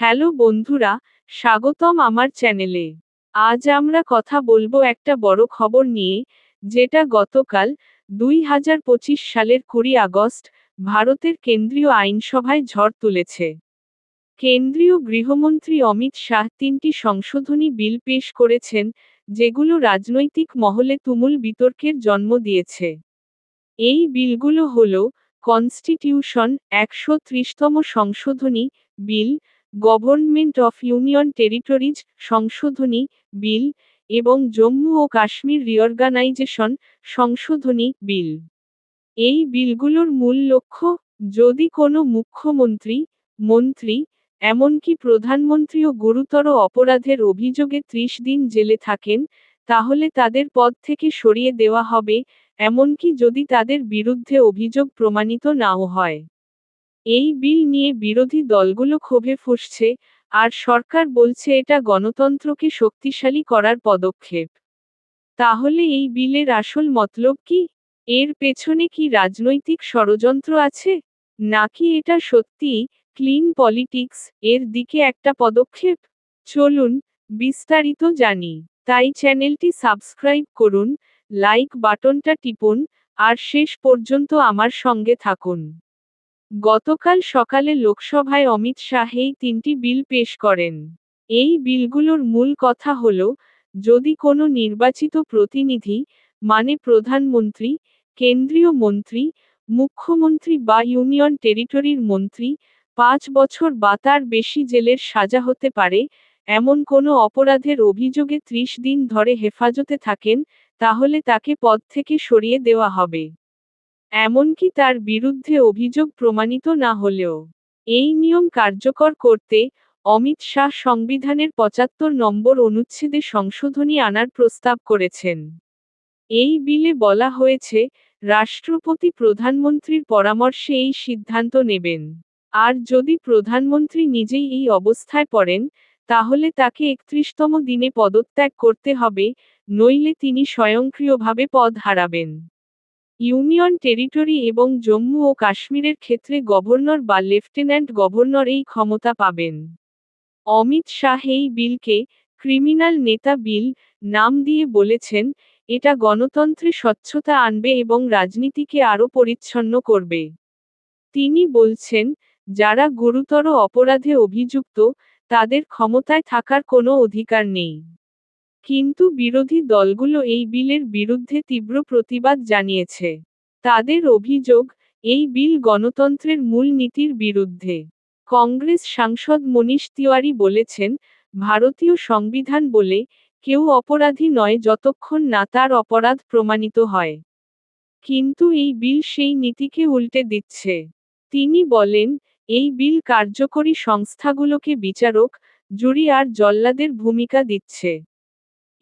Hello বন্ধুরা, স্বাগতম আমার চ্যানেলে। আজ আমরা কথা বলব একটা বড় খবর নিয়ে, যেটা গতকাল দুই হাজার পঁচিশ সালের কুড়ি আগস্ট ভারতের কেন্দ্রীয় আইনসভায় ঝড় তুলেছে। কেন্দ্রীয় গৃহমন্ত্রী অমিত শাহ তিনটি সংশোধনী বিল পেশ করেছেন, যেগুলো রাজনৈতিক মহলে তুমুল বিতর্কের জন্ম দিয়েছে। এই বিলগুলো হল কনস্টিটিউশন একশো ত্রিশতম সংশোধনী bill government of union territories, সংশোধনী, বিল এবং জম্মু ও কাশ্মীর রিঅর্গানাইজেশন, সংশোধনী বিল। এই বিলগুলোর মূল লক্ষ্য, যদি কোনো মুখ্যমন্ত্রী, মন্ত্রী, এমনকি প্রধানমন্ত্রীও গুরুতর অপরাধের অভিযোগে ত্রিশ দিন জেলে থাকেন, তাহলে তাদের পদ থেকে সরিয়ে দেওয়া হবে, এমনকি যদি তাদের বিরুদ্ধে অভিযোগ প্রমাণিত নাও হয়। এই বিল নিয়ে বিরোধী দলগুলো ক্ষোভে ফুসছে, আর সরকার বলছে এটা গণতন্ত্রকে শক্তিশালী করার পদক্ষেপ। তাহলে এই বিলের আসল মতলব কি? এর পেছনে কি রাজনৈতিক ষড়যন্ত্র আছে? নাকি এটা সত্যিই ক্লিন পলিটিক্স এর দিকে একটা পদক্ষেপ? চলুন বিস্তারিত জানি। তাই চ্যানেলটি সাবস্ক্রাইব করুন, লাইক বাটনটা টিপুন, আর শেষ পর্যন্ত আমার সঙ্গে থাকুন। গতকাল সকালে লোকসভায় অমিত শাহ এই তিনটি বিল পেশ করেন। এই বিলগুলোর মূল কথা হল, যদি কোনো নির্বাচিত প্রতিনিধি মানে প্রধানমন্ত্রী, কেন্দ্রীয় মন্ত্রী, মুখ্যমন্ত্রী বা ইউনিয়ন টেরিটরির মন্ত্রী, পাঁচ বছর বা তার বেশি জেলের সাজা হতে পারে, এমন কোনো অপরাধের অভিযোগে ত্রিশ দিন ধরে হেফাজতে থাকেন, তাহলে তাকে পদ থেকে সরিয়ে দেওয়া হবে। এমনকি তার বিরুদ্ধে অভিযোগ প্রমাণিত না হলেও। এই নিয়ম কার্যকর করতে অমিত শাহ সংবিধানের পঁচাত্তর নম্বর অনুচ্ছেদে সংশোধনী আনার প্রস্তাব করেছেন। এই বিলে বলা হয়েছে, রাষ্ট্রপতি প্রধানমন্ত্রীর পরামর্শে এই সিদ্ধান্ত নেবেন। আর যদি প্রধানমন্ত্রী নিজেই এই অবস্থায় পড়েন, তাহলে তাকে একত্রিশতম দিনে পদত্যাগ করতে হবে, নইলে তিনি স্বয়ংক্রিয়ভাবে পদ হারাবেন। ইউনিয়ন টেরিটরি এবং জম্মু ও কাশ্মীরের ক্ষেত্রে গভর্নর বা লেফটেন্যান্ট গভর্নর এই ক্ষমতা পাবেন। অমিত শাহ এই বিলকে ক্রিমিনাল নেতা বিল নাম দিয়ে বলেছেন, এটা গণতন্ত্রে স্বচ্ছতা আনবে এবং রাজনীতিকে আরও পরিচ্ছন্ন করবে। তিনি বলছেন, যারা গুরুতর অপরাধে অভিযুক্ত, তাদের ক্ষমতায় থাকার কোনো অধিকার নেই। কিন্তু বিরোধী দলগুলো এই বিলের বিরুদ্ধে তীব্র প্রতিবাদ জানিয়েছে। তাদের অভিযোগ, এই বিল গণতন্ত্রের মূল নীতির বিরুদ্ধে। কংগ্রেস সাংসদ মনীষ তিওয়ারি বলেছেন, ভারতীয় সংবিধান বলে কেউ অপরাধী নয় যতক্ষণ না তার অপরাধ প্রমাণিত হয়। কিন্তু এই বিল সেই নীতিকে উল্টে দিচ্ছে। তিনি বলেন, এই বিল কার্যকরী সংস্থাগুলোকে বিচারক, জুরি আর জল্লাদের ভূমিকা দিচ্ছে।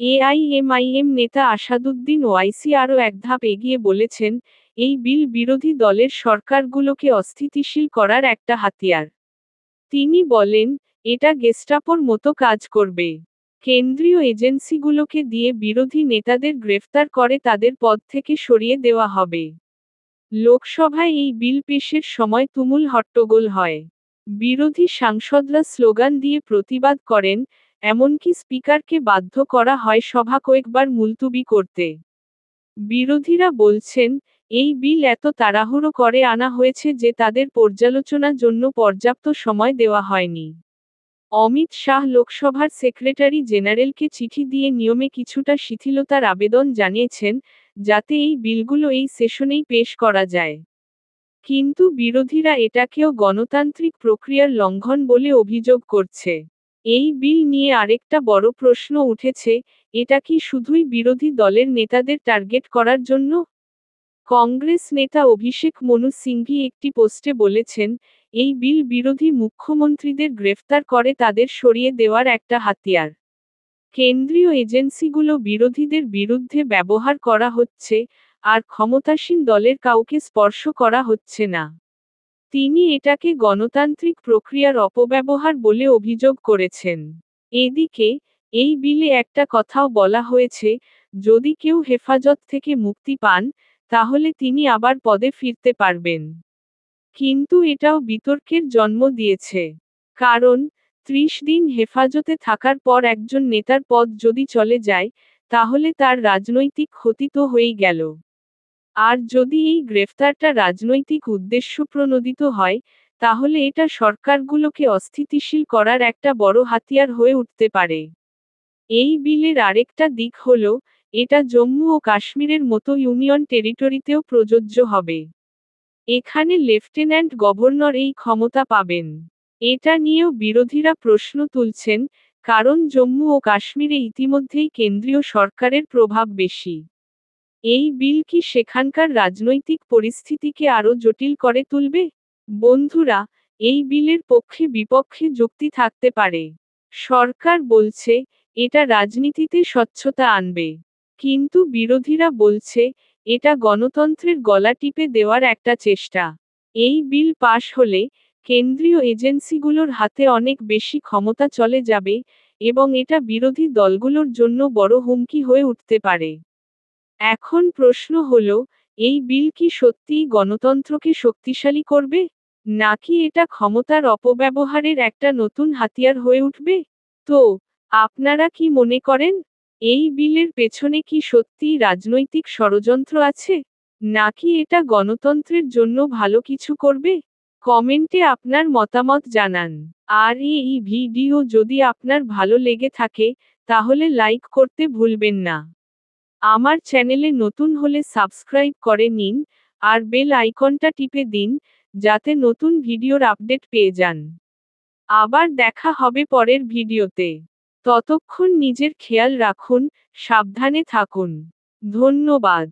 এআইএমআইএম নেতা আসাদুদ্দিন ওয়াইসি আরও এক ধাপ এগিয়ে বলেছেন, এই বিল বিরোধী দলের সরকারগুলোকে অস্থিতিশীল করার একটা হাতিয়ার। তিনি বলেন, এটা গেস্টাপোর মতো কাজ করবে। কেন্দ্রীয় এজেন্সিগুলোকে দিয়ে বিরোধী নেতাদের গ্রেফতার করে তাদের পদ থেকে সরিয়ে দেওয়া হবে। লোকসভায় এই বিল পেশের সময় তুমুল হট্টগোল হয়। বিরোধী সাংসদরা স্লোগান দিয়ে প্রতিবাদ করেন এমনকি স্পিকারকে বাধ্য করা হয় সভা কয়েকবার মুলতুবি করতে। বিরোধীরা বলছেন, এই বিল এত তাড়াহুড়ো করে আনা হয়েছে যে তাদের পর্যালোচনার জন্য পর্যাপ্ত সময় দেওয়া হয়নি। অমিত শাহ লোকসভার সেক্রেটারি জেনারেলকে চিঠি দিয়ে নিয়মে কিছুটা শিথিলতার আবেদন জানিয়েছেন, যাতে এই বিলগুলো এই সেশনেই পেশ করা যায়। কিন্তু বিরোধীরা এটাকেও গণতান্ত্রিক প্রক্রিয়ার লঙ্ঘন বলে অভিযোগ করছে। এই বিল নিয়ে আরেকটা বড় প্রশ্ন উঠেছে, এটা কি শুধুই বিরোধী দলের নেতাদের টার্গেট করার জন্য? কংগ্রেস নেতা অভিষেক মনু সিংভি একটি পোস্টে বলেছেন, এই বিল বিরোধী মুখ্যমন্ত্রীদের গ্রেফতার করে তাদের সরিয়ে দেওয়ার একটা হাতিয়ার। কেন্দ্রীয় এজেন্সিগুলো বিরোধীদের বিরুদ্ধে ব্যবহার করা হচ্ছে, আর ক্ষমতাসীন দলের কাউকে স্পর্শ করা হচ্ছে না। তিনি এটাকে গণতান্ত্রিক প্রক্রিয়ার অপব্যবহার বলে অভিযোগ করেছেন। এদিকে, এই বিলে একটা কথাও বলা হয়েছে, যদি কেউ হেফাজত থেকে মুক্তি পান, তাহলে তিনি আবার পদে ফিরতে পারবেন। কিন্তু এটাও বিতর্কের জন্ম দিয়েছে। কারণ, ত্রিশ দিন হেফাজতে থাকার পর একজন নেতার পদ যদি চলে যায়, তাহলে তার রাজনৈতিক ক্ষতি তো হয়েই গেল। আর যদি এই গ্রেফতারটা রাজনৈতিক উদ্দেশ্য প্রণোদিত হয়, তাহলে এটা সরকারগুলোকে অস্থিতিশীল করার একটা বড় হাতিয়ার হয়ে উঠতে পারে। এই বিলের আরেকটা দিক হল, এটা জম্মু ও কাশ্মীরের মতো ইউনিয়ন টেরিটরিতেও প্রযোজ্য হবে। এখানে লেফটেন্যান্ট গভর্নর এই ক্ষমতা পাবেন। এটা নিয়েও বিরোধীরা প্রশ্ন তুলছেন, কারণ জম্মু ও কাশ্মীরে ইতিমধ্যেই কেন্দ্রীয় সরকারের প্রভাব বেশি। এই বিল কি সেখানকার রাজনৈতিক পরিস্থিতিকে আরও জটিল করে তুলবে? বন্ধুরা, এই বিলের পক্ষে বিপক্ষে যুক্তি থাকতে পারে। সরকার বলছে, এটা রাজনীতিতে স্বচ্ছতা আনবে। কিন্তু বিরোধীরা বলছে, এটা গণতন্ত্রের গলা টিপে দেওয়ার একটা চেষ্টা। এই বিল পাশ হলে কেন্দ্রীয় এজেন্সিগুলোর হাতে অনেক বেশি ক্ষমতা চলে যাবে এবং এটা বিরোধী দলগুলোর জন্য বড় হুমকি হয়ে উঠতে পারে। এখন প্রশ্ন হল, এই বিল কি সত্যিই গণতন্ত্রকে শক্তিশালী করবে? নাকি এটা ক্ষমতার অপব্যবহারের একটা নতুন হাতিয়ার হয়ে উঠবে? তো, আপনারা কি মনে করেন, এই বিলের পেছনে কি সত্যিই রাজনৈতিক ষড়যন্ত্র আছে? নাকি এটা গণতন্ত্রের জন্য ভালো কিছু করবে? কমেন্টে আপনার মতামত জানান। আর এই ভিডিও যদি আপনার ভালো লেগে থাকে, তাহলে লাইক করতে ভুলবেন না। আমার চ্যানেলে নতুন হলে সাবস্ক্রাইব করে নিন আর বেল আইকনটা টিপে দিন যাতে নতুন ভিডিওর আপডেট পেয়ে যান। আবার দেখা হবে পরের ভিডিওতে। ততক্ষণ নিজের খেয়াল রাখুন, সাবধানে থাকুন। ধন্যবাদ।